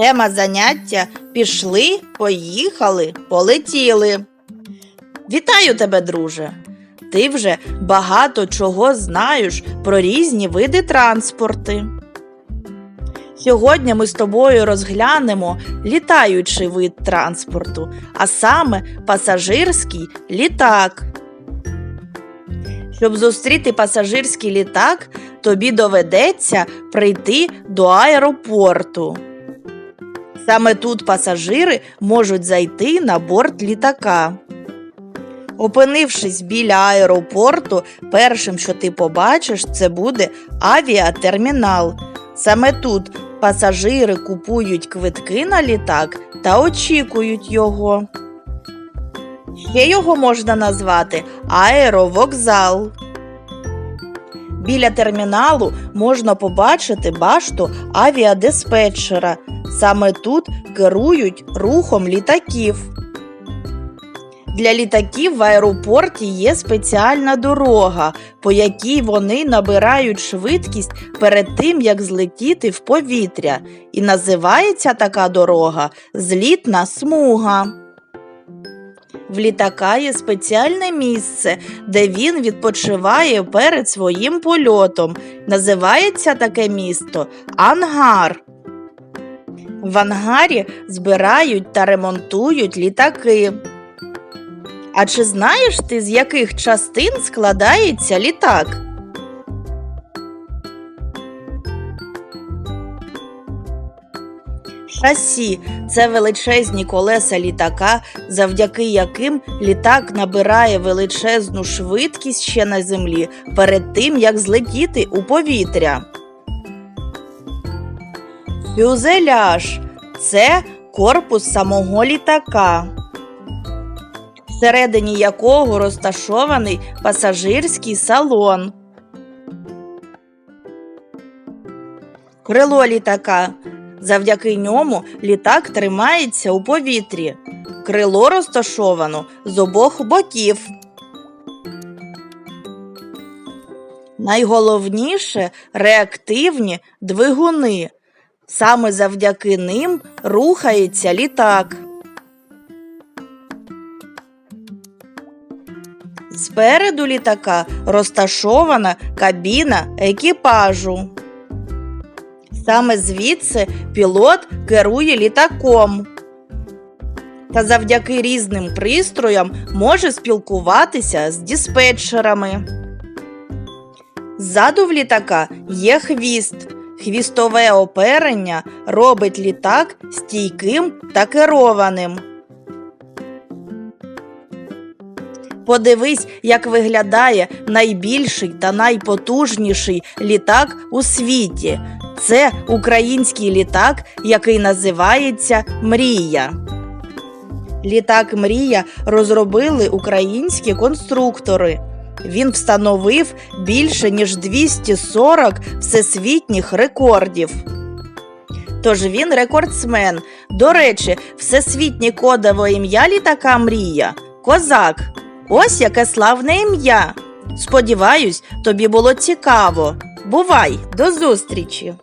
Тема заняття пішли, поїхали, полетіли. Вітаю тебе, друже! Ти вже багато чого знаєш про різні види транспорти. Сьогодні ми з тобою розглянемо літаючий вид транспорту, а саме пасажирський літак. Щоб зустріти пасажирський літак, тобі доведеться прийти до аеропорту. Саме тут пасажири можуть зайти на борт літака. Опинившись біля аеропорту, першим, що ти побачиш, це буде авіатермінал. Саме тут пасажири купують квитки на літак та очікують його. Ще його можна назвати аеровокзал. Біля терміналу можна побачити башту авіадиспетчера. Саме тут керують рухом літаків. Для літаків в аеропорті є спеціальна дорога, по якій вони набирають швидкість перед тим, як злетіти в повітря. І називається така дорога злітна смуга. В літака є спеціальне місце, де він відпочиває перед своїм польотом. Називається таке місто ангар. В ангарі збирають та ремонтують літаки. А чи знаєш ти, з яких частин складається літак? Шасі це величезні колеса літака, завдяки яким літак набирає величезну швидкість ще на землі перед тим, як злетіти у повітря. Фюзеляж це корпус самого літака, всередині якого розташований пасажирський салон. Крило літака. Завдяки ньому літак тримається у повітрі. Крило розташовано з обох боків. Найголовніше реактивні двигуни. Саме завдяки ним рухається літак. Спереду літака розташована кабіна екіпажу. Саме звідси пілот керує літаком. Та завдяки різним пристроям може спілкуватися з диспетчерами. Ззаду в літака є хвіст. Хвістове оперення робить літак стійким та керованим. Подивись, як виглядає найбільший та найпотужніший літак у світі. Це український літак, який називається Мрія. Літак Мрія розробили українські конструктори. Він встановив більше ніж 240 всесвітніх рекордів. Тож він рекордсмен. До речі, всесвітнє кодове ім'я літака Мрія Козак. Ось яке славне ім'я. Сподіваюсь, тобі було цікаво. Бувай, до зустрічі!